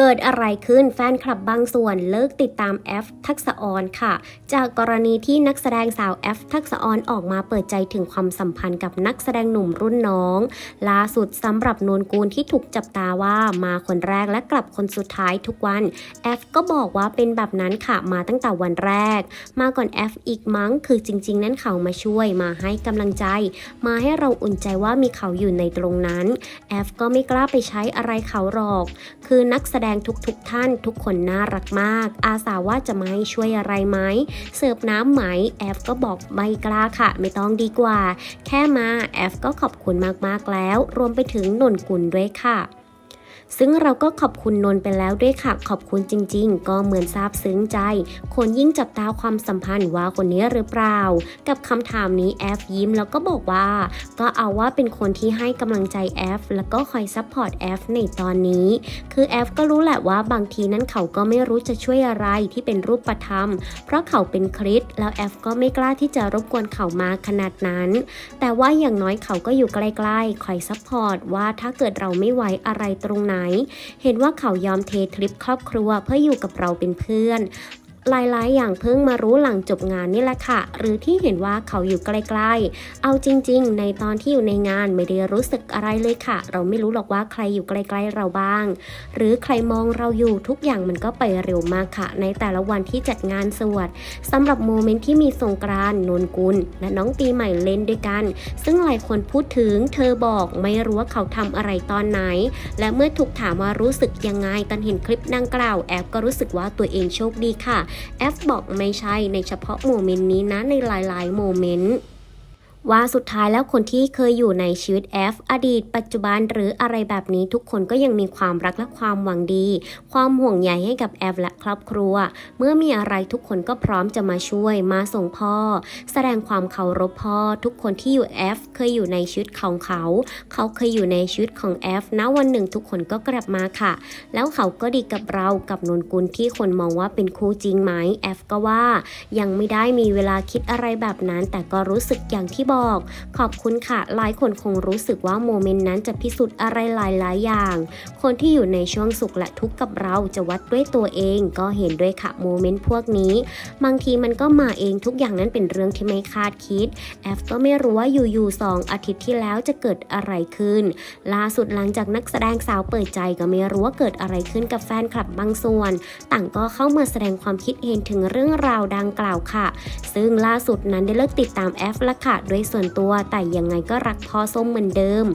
เกิดอะไรขึ้นแฟนคลับบางส่วนเลิกติดตามแอฟทักษออนค่ะ จากกรณีที่นักแสดงสาวแอฟทักษออนออกมาเปิดใจถึงความสัมพันธ์กับนักแสดงหนุ่มรุ่นน้อง ล่าสุดสำหรับนวลกูลที่ถูกจับตาว่ามาคนแรกและกลับคนสุดท้ายทุกวันแอฟก็บอกว่าเป็นแบบนั้นค่ะมาตั้งแต่วันแรก มาก่อนแอฟอีกมั้งคือจริง ๆ นั้นเขามาช่วยมาให้กำลังใจ มาให้เราอุ่นใจว่ามีเขาอยู่ในตรงนั้นแอฟก็ไม่กล้าไปใช้อะไรเขาหรอก คือนักแสดงทุกๆทท่านทุกคนน่ารักมาก อาสาว่าจะมาให้ช่วยอะไรไหมเสิร์ฟน้ำไหมแอฟก็บอกไม่กล้าค่ะ ไม่ต้องดีกว่า แค่มาแอฟก็ขอบคุณมากๆแล้ว รวมไปถึงนนกุลด้วยค่ะ ซึ่งเราก็ขอบคุณนนท์ไปแล้วด้วยค่ะ ขอบคุณจริง ๆ ก็เหมือนซาบซึ้งใจ คนยิ่งจับตาความสัมพันธ์ว่าคนนี้หรือเปล่า กับคำถามนี้แอฟยิ้มแล้วก็บอกว่า ก็เอาว่าเป็นคนที่ให้กำลังใจแอฟแล้วก็คอยซัพพอร์ตแอฟในตอนนี้ คือแอฟก็รู้แหละว่าบางทีนั้นเขาก็ไม่รู้จะช่วยอะไรที่เป็นรูปธรรม เพราะเขาเป็นคริสแล้วแอฟก็ไม่กล้าที่จะรบกวนเขามาขนาดนั้น แต่ว่าอย่างน้อยเขาก็อยู่ใกล้ๆคอยซัพพอร์ตว่าถ้าเกิดเราไม่ไหวอะไรตรงไหนเห็นว่าเขายอมเททริปครอบครัวเพื่ออยู่กับเราเป็นเพื่อน หลายๆ อย่างเพิ่งมารู้หลังจบงานนี่แหละค่ะ หรือที่เห็นว่าเขาอยู่ใกล้ๆ เอาจริง ๆ ในตอนที่อยู่ในงานไม่ได้รู้สึกอะไรเลยค่ะ เราไม่รู้หรอกว่าใครอยู่ใกล้ๆเราบ้าง หรือใครมองเราอยู่ทุกอย่างมันก็ไปเร็วมากค่ะ ในแต่ละวันที่จัดงานสวดสำหรับโมเมนต์ที่มีสงกรานนนกุล และน้องปีใหม่เล่นด้วยกัน ซึ่งหลายคนพูดถึง เธอบอกไม่รู้ว่าเขาทำอะไรตอนไหน และเมื่อถูกถามว่ารู้สึกยังไงตอนเห็นคลิปดังกล่าวแอฟก็รู้สึกว่าตัวเองโชคดีค่ะแอฟบอกไม่ใช่ในเฉพาะโมเมนต์นี้นะในหลายๆโมเมนต์ ว่าสุดท้ายแล้วคนที่เคยอยู่ในชีวิตแอฟอดีต ปัจจุบันหรืออะไรแบบนี้ทุกคนก็ยังมีความรักและความหวังดี ความห่วงใยให้กับแอฟและครอบครัว เมื่อมีอะไรทุกคนก็พร้อมจะมาช่วยมาส่งพ่อ แสดงความเคารพพ่อ ทุกคนที่อยู่แอฟเคยอยู่ในชีวิตของเขา เขาเคยอยู่ในชีวิตของแอฟนะวันหนึ่งทุกคนก็กลับมาค่ะ แล้วเขาก็ดีกับเรากับนนกุลที่คนมองว่าเป็นคู่จริงไหมแอฟก็ว่ายังไม่ได้มีเวลาคิดอะไรแบบนั้น แต่ก็รู้สึกอย่างที่บอกขอบคุณค่ะ หลายคนคงรู้สึกว่าโมเมนต์นั้นจะพิสูจน์อะไรหลายๆอย่าง คนที่อยู่ในช่วงสุขและทุกข์กับเราจะวัดด้วยตัวเอง ก็เห็นด้วยค่ะโมเมนต์พวกนี้ บางทีมันก็มาเองทุกอย่างนั้นเป็นเรื่องที่ไม่คาดคิด แอฟก็ไม่รู้ว่าอยู่ๆสองอาทิตย์ที่แล้วจะเกิดอะไรขึ้น ล่าสุดหลังจากนักแสดงสาวเปิดใจก็ไม่รู้ว่าเกิดอะไรขึ้นกับแฟนคลับบางส่วน ต่างก็เข้ามาแสดงความคิดเห็นถึงเรื่องราวดังกล่าวค่ะ ซึ่งล่าสุดนั้นได้เลิกติดตามแอฟและค่ะด้วยส่วนตัว แต่ยังไงก็รักพ่อส้มเหมือนเดิม